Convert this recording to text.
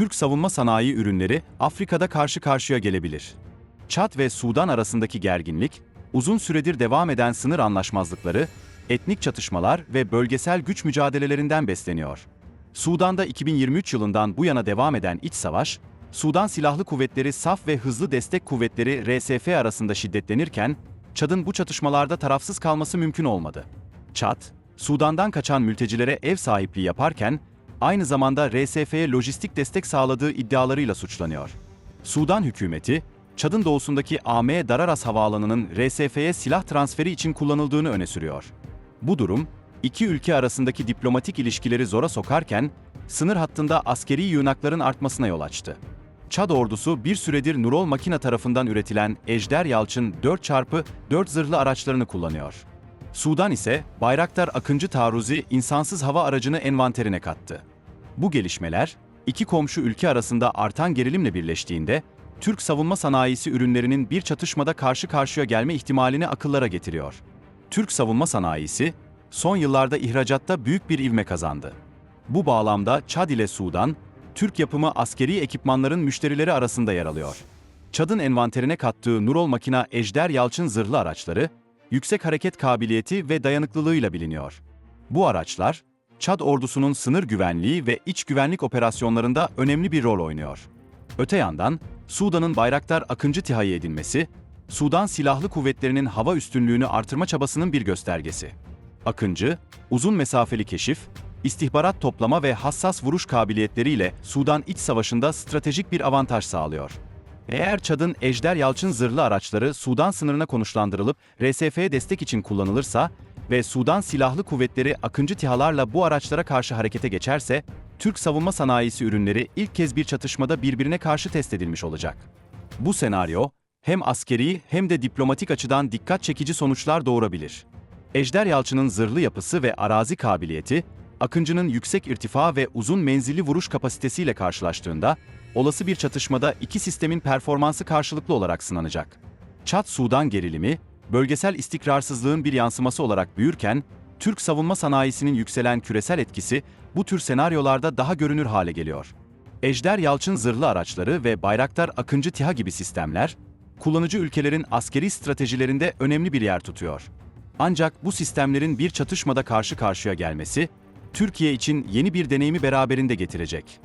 Türk savunma sanayi ürünleri Afrika'da karşı karşıya gelebilir. Çat ve Sudan arasındaki gerginlik, uzun süredir devam eden sınır anlaşmazlıkları, etnik çatışmalar ve bölgesel güç mücadelelerinden besleniyor. Sudan'da 2023 yılından bu yana devam eden iç savaş, Sudan Silahlı Kuvvetleri Saf ve Hızlı Destek Kuvvetleri RSF arasında şiddetlenirken, Çad'ın bu çatışmalarda tarafsız kalması mümkün olmadı. Çad, Sudan'dan kaçan mültecilere ev sahipliği yaparken, aynı zamanda RSF'ye lojistik destek sağladığı iddialarıyla suçlanıyor. Sudan hükümeti, Çad'ın doğusundaki AM Dararas Havaalanı'nın RSF'ye silah transferi için kullanıldığını öne sürüyor. Bu durum, iki ülke arasındaki diplomatik ilişkileri zora sokarken, sınır hattında askeri yığınakların artmasına yol açtı. Çad ordusu bir süredir Nurol Makina tarafından üretilen Ejder Yalçın 4x4 zırhlı araçlarını kullanıyor. Sudan ise Bayraktar Akıncı Taarruzi insansız hava aracını envanterine kattı. Bu gelişmeler, iki komşu ülke arasında artan gerilimle birleştiğinde, Türk savunma sanayisi ürünlerinin bir çatışmada karşı karşıya gelme ihtimalini akıllara getiriyor. Türk savunma sanayisi, son yıllarda ihracatta büyük bir ivme kazandı. Bu bağlamda Çad ile Sudan, Türk yapımı askeri ekipmanların müşterileri arasında yer alıyor. Çad'ın envanterine kattığı Nurol Makina Ejder Yalçın zırhlı araçları, yüksek hareket kabiliyeti ve dayanıklılığıyla biliniyor. Bu araçlar, Çad ordusunun sınır güvenliği ve iç güvenlik operasyonlarında önemli bir rol oynuyor. Öte yandan, Sudan'ın Bayraktar Akıncı TİHA'yı edinmesi, Sudan Silahlı Kuvvetleri'nin hava üstünlüğünü artırma çabasının bir göstergesi. Akıncı, uzun mesafeli keşif, istihbarat toplama ve hassas vuruş kabiliyetleriyle Sudan iç savaşında stratejik bir avantaj sağlıyor. Eğer Çad'ın Ejder Yalçın zırhlı araçları Sudan sınırına konuşlandırılıp RSF'ye destek için kullanılırsa ve Sudan Silahlı Kuvvetleri Akıncı TİHA'larla bu araçlara karşı harekete geçerse, Türk savunma sanayisi ürünleri ilk kez bir çatışmada birbirine karşı test edilmiş olacak. Bu senaryo, hem askeri hem de diplomatik açıdan dikkat çekici sonuçlar doğurabilir. Ejder Yalçın'ın zırhlı yapısı ve arazi kabiliyeti, Akıncı'nın yüksek irtifa ve uzun menzilli vuruş kapasitesiyle karşılaştığında, olası bir çatışmada iki sistemin performansı karşılıklı olarak sınanacak. Çat-Sudan gerilimi, bölgesel istikrarsızlığın bir yansıması olarak büyürken, Türk savunma sanayisinin yükselen küresel etkisi bu tür senaryolarda daha görünür hale geliyor. Ejder Yalçın zırhlı araçları ve Bayraktar Akıncı TİHA gibi sistemler, kullanıcı ülkelerin askeri stratejilerinde önemli bir yer tutuyor. Ancak bu sistemlerin bir çatışmada karşı karşıya gelmesi, Türkiye için yeni bir deneyimi beraberinde getirecek.